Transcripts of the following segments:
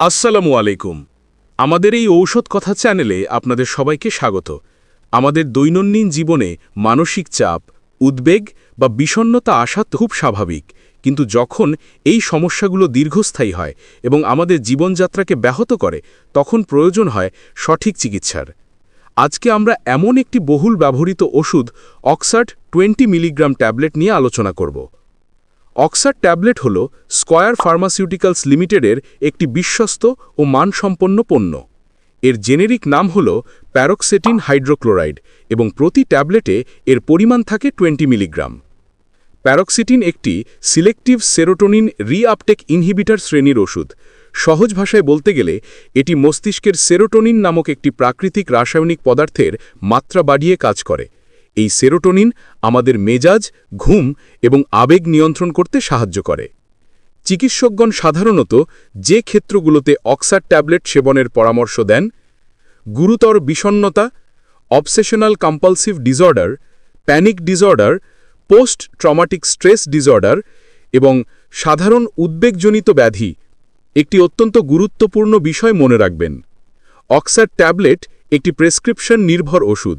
আসসালামু আলাইকুম। আমাদের এই ঔষধ কথা চ্যানেলে আপনাদের সবাইকে স্বাগত। আমাদের দৈনন্দিন জীবনে মানসিক চাপ, উদ্বেগ বা বিষণ্ণতা আসা খুব স্বাভাবিক। কিন্তু যখন এই সমস্যাগুলো দীর্ঘস্থায়ী হয় এবং আমাদের জীবনযাত্রাকে ব্যাহত করে, তখন প্রয়োজন হয় সঠিক চিকিৎসার। আজকে আমরা এমন একটি বহুল ব্যবহৃত ওষুধ অক্সার্ট টোয়েন্টি মিলিগ্রাম ট্যাবলেট নিয়ে আলোচনা করব। অক্সার ট্যাবলেট হল স্কয়ার ফার্মাসিউটিক্যালস লিমিটেডের একটি বিশ্বস্ত ও মানসম্পন্ন পণ্য। এর জেনেরিক নাম হল প্যারক্সেটিন হাইড্রোক্লোরাইড এবং প্রতি ট্যাবলেটে এর পরিমাণ থাকে টোয়েন্টি মিলিগ্রাম। প্যারক্সিটিন একটি সিলেক্টিভ সেরোটোনিন রিআপটেক ইনহিবিটার শ্রেণির ওষুধ। সহজ ভাষায় বলতে গেলে, এটি মস্তিষ্কের সেরোটোনিন নামক একটি প্রাকৃতিক রাসায়নিক পদার্থের মাত্রা বাড়িয়ে কাজ করে। এই সেরোটোনিন আমাদের মেজাজ, ঘুম এবং আবেগ নিয়ন্ত্রণ করতে সাহায্য করে। চিকিৎসকগণ সাধারণত যে ক্ষেত্রগুলোতে অক্সার ট্যাবলেট সেবনের পরামর্শ দেন, গুরুতর বিষণ্নতা obsessional compulsive disorder, panic disorder post traumatic stress disorder এবং সাধারণ উদ্বেগজনিত ব্যাধি একটি অত্যন্ত গুরুত্বপূর্ণ বিষয় মনে রাখবেন। অক্সার ট্যাবলেট একটি প্রেসক্রিপশন নির্ভর ওষুধ।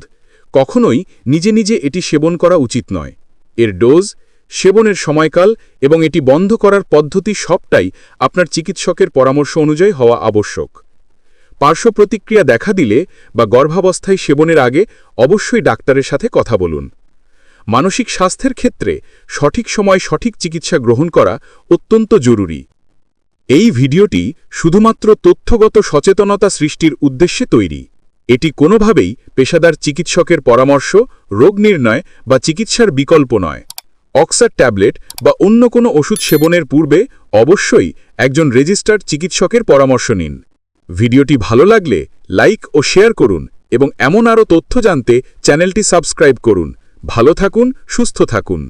কখনোই নিজে নিজে এটি সেবন করা উচিত নয়। এর ডোজ, সেবনের সময়কাল এবং এটি বন্ধ করার পদ্ধতি সবটাই আপনার চিকিৎসকের পরামর্শ অনুযায়ী হওয়া আবশ্যক। পার্শ্ব প্রতিক্রিয়া দেখা দিলে বা গর্ভাবস্থায় সেবনের আগে অবশ্যই ডাক্তারের সাথে কথা বলুন। মানসিক স্বাস্থ্যের ক্ষেত্রে সঠিক সময় সঠিক চিকিৎসা গ্রহণ করা অত্যন্ত জরুরি। এই ভিডিওটি শুধুমাত্র তথ্যগত সচেতনতা সৃষ্টির উদ্দেশ্যে তৈরি। এটি কোনোভাবেই পেশাদার চিকিৎসকের পরামর্শ, রোগ নির্ণয় বা চিকিৎসার বিকল্প নয়। অক্সার ট্যাবলেট বা অন্য কোনো ওষুধ সেবনের পূর্বে অবশ্যই একজন রেজিস্টার্ড চিকিৎসকের পরামর্শ নিন। ভিডিওটি ভালো লাগলে লাইক ও শেয়ার করুন এবং এমন আরও তথ্য জানতে চ্যানেলটি সাবস্ক্রাইব করুন। ভালো থাকুন, সুস্থ থাকুন।